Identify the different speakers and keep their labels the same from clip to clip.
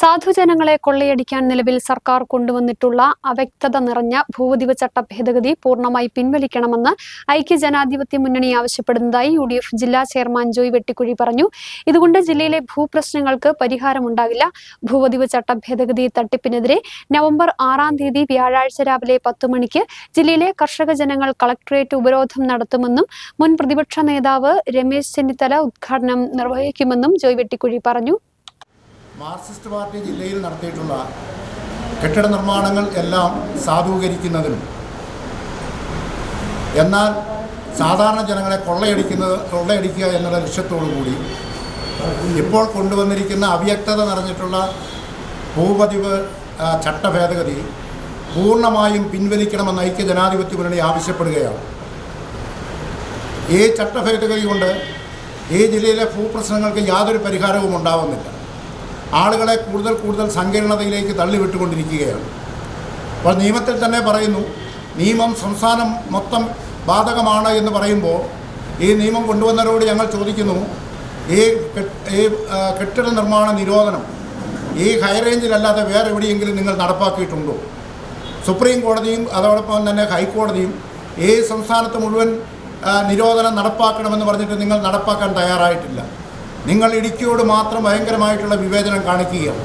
Speaker 1: സാധുജനങ്ങളെ കൊള്ളയടിക്കാൻ നിലവിൽ സർക്കാർ കൊണ്ടുവന്നിട്ടുള്ള അവ്യക്തത നിറഞ്ഞ ഭൂവതിവ ചട്ട ഭേദഗതി പൂർണ്ണമായി പിൻവലിക്കണമെന്ന് ഐക്യജനാധിപത്യ മുന്നണി ആവശ്യപ്പെടുന്നതായി യു ജില്ലാ ചെയർമാൻ ജോയ് വെട്ടിക്കുഴി പറഞ്ഞു ഇതുകൊണ്ട് ജില്ലയിലെ ഭൂപ്രശ്നങ്ങൾക്ക് പരിഹാരമുണ്ടാകില്ല ഭൂവതിവ ചട്ട ഭേദഗതി തട്ടിപ്പിനെതിരെ നവംബർ ആറാം തീയതി വ്യാഴാഴ്ച രാവിലെ പത്ത് മണിക്ക് ജില്ലയിലെ കർഷക ജനങ്ങൾ കളക്ടറേറ്റ് ഉപരോധം നടത്തുമെന്നും മുൻ പ്രതിപക്ഷ നേതാവ് രമേശ് ചെന്നിത്തല ഉദ്ഘാടനം നിർവഹിക്കുമെന്നും ജോയ് വെട്ടിക്കുഴി പറഞ്ഞു
Speaker 2: മാർക്സിസ്റ്റ് പാർട്ടി ജില്ലയിൽ നടത്തിയിട്ടുള്ള കെട്ടിട നിർമ്മാണങ്ങൾ എല്ലാം സാധൂകരിക്കുന്നതിനും എന്നാൽ സാധാരണ ജനങ്ങളെ കൊള്ളയടിക്കുന്നത് കൊള്ളയടിക്കുക എന്നുള്ള ലക്ഷ്യത്തോടു കൂടി ഇപ്പോൾ കൊണ്ടുവന്നിരിക്കുന്ന അവ്യക്തത നിറഞ്ഞിട്ടുള്ള ഭൂപതിവ് ചട്ടഭേദഗതി പൂർണ്ണമായും പിൻവലിക്കണമെന്ന് ഐക്യ ജനാധിപത്യ മുന്നണി ആവശ്യപ്പെടുകയാണ് ഈ ചട്ടഭേദഗതി കൊണ്ട് ഈ ജില്ലയിലെ ഭൂപ്രശ്നങ്ങൾക്ക് യാതൊരു പരിഹാരവും ഉണ്ടാവുന്നില്ല ആളുകളെ കൂടുതൽ കൂടുതൽ സങ്കീർണതയിലേക്ക് തള്ളിവിട്ടുകൊണ്ടിരിക്കുകയാണ് അപ്പോൾ നിയമത്തിൽ തന്നെ പറയുന്നു നിയമം സംസ്ഥാനം മൊത്തം ബാധകമാണ് എന്ന് പറയുമ്പോൾ ഈ നിയമം കൊണ്ടുവന്നവരോട് ഞങ്ങൾ ചോദിക്കുന്നു ഈ ഈ കെട്ടിട നിർമ്മാണ നിരോധനം ഈ ഹൈറേഞ്ചിലല്ലാതെ വേറെ എവിടെയെങ്കിലും നിങ്ങൾ നടപ്പാക്കിയിട്ടുണ്ടോ സുപ്രീം കോടതിയും അതോടൊപ്പം തന്നെ ഹൈക്കോടതിയും ഈ സംസ്ഥാനത്ത് മുഴുവൻ നിരോധനം നടപ്പാക്കണമെന്ന് പറഞ്ഞിട്ട് നിങ്ങൾ നടപ്പാക്കാൻ തയ്യാറായിട്ടില്ല നിങ്ങൾ ഇടുക്കിയോട് മാത്രം ഭയങ്കരമായിട്ടുള്ള വിവേചനം കാണിക്കുകയാണ്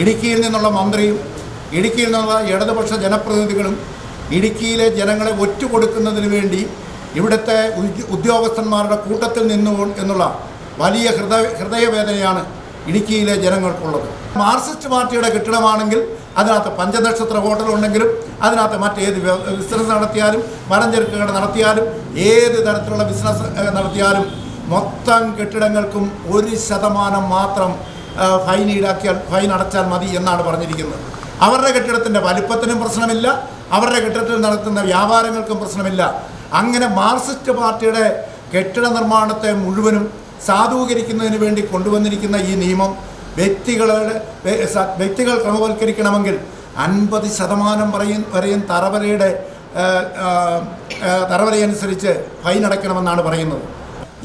Speaker 2: ഇടുക്കിയിൽ നിന്നുള്ള മന്ത്രിയും ഇടുക്കിയിൽ നിന്നുള്ള ഇടതുപക്ഷ ജനപ്രതിനിധികളും ഇടുക്കിയിലെ ജനങ്ങളെ ഒറ്റ കൊടുക്കുന്നതിന് വേണ്ടി ഇവിടുത്തെ ഉദ്യോഗസ്ഥന്മാരുടെ കൂട്ടത്തിൽ നിന്നു എന്നുള്ള വലിയ ഹൃദയ ഹൃദയവേദനയാണ് ഇടുക്കിയിലെ ജനങ്ങൾക്കുള്ളത് മാർക്സിസ്റ്റ് പാർട്ടിയുടെ കെട്ടിടമാണെങ്കിൽ അതിനകത്ത് പഞ്ചനക്ഷത്ര ഹോട്ടൽ ഉണ്ടെങ്കിലും അതിനകത്ത് മറ്റേത് ബിസിനസ് നടത്തിയാലും മരം ചെറുക്കുകൾ നടത്തിയാലും ഏത് തരത്തിലുള്ള ബിസിനസ് നടത്തിയാലും മൊത്തം കെട്ടിടങ്ങൾക്കും ഒരു ശതമാനം മാത്രം ഫൈൻ ഈടാക്കിയാൽ ഫൈൻ അടച്ചാൽ മതി എന്നാണ് പറഞ്ഞിരിക്കുന്നത് അവരുടെ കെട്ടിടത്തിൻ്റെ വലിപ്പത്തിനും പ്രശ്നമില്ല അവരുടെ കെട്ടിടത്തിൽ നടത്തുന്ന വ്യാപാരങ്ങൾക്കും പ്രശ്നമില്ല അങ്ങനെ മാർക്സിസ്റ്റ് പാർട്ടിയുടെ കെട്ടിട നിർമ്മാണത്തെ മുഴുവനും സാധൂകരിക്കുന്നതിന് വേണ്ടി കൊണ്ടുവന്നിരിക്കുന്ന ഈ നിയമം വ്യക്തികളുടെ വ്യക്തികൾ ക്രമവൽക്കരിക്കണമെങ്കിൽ അൻപത് ശതമാനം പറയും വരെയും തറവരയുടെ തറവരയനുസരിച്ച് ഫൈൻ അടയ്ക്കണമെന്നാണ് പറയുന്നത്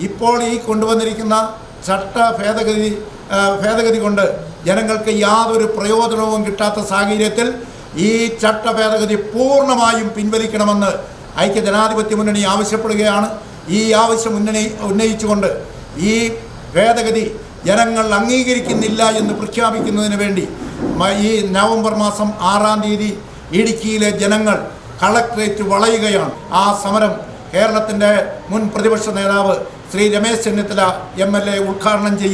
Speaker 2: ഇപ്പോൾ ഈ കൊണ്ടുവന്നിരിക്കുന്ന ചട്ട ഭേദഗതി ഭേദഗതി കൊണ്ട് ജനങ്ങൾക്ക് യാതൊരു പ്രയോജനവും കിട്ടാത്ത സാഹചര്യത്തിൽ ഈ ചട്ട ഭേദഗതി പൂർണ്ണമായും പിൻവലിക്കണമെന്ന് ഐക്യ ജനാധിപത്യ മുന്നണി ആവശ്യപ്പെടുകയാണ് ഈ ആവശ്യം മുന്നണി ഉന്നയിച്ചുകൊണ്ട് ഈ ഭേദഗതി ജനങ്ങൾ അംഗീകരിക്കുന്നില്ല എന്ന് പ്രഖ്യാപിക്കുന്നതിന് വേണ്ടി ഈ നവംബർ മാസം ആറാം തീയതി ഇടുക്കിയിലെ ജനങ്ങൾ കളക്ട്രേറ്റ് വളയുകയാണ് ആ സമരം കേരളത്തിൻ്റെ മുൻ പ്രതിപക്ഷ നേതാവ് Shri Ramesh Chennithala M L A ഉദ്ഘാടനം ചെയ്യും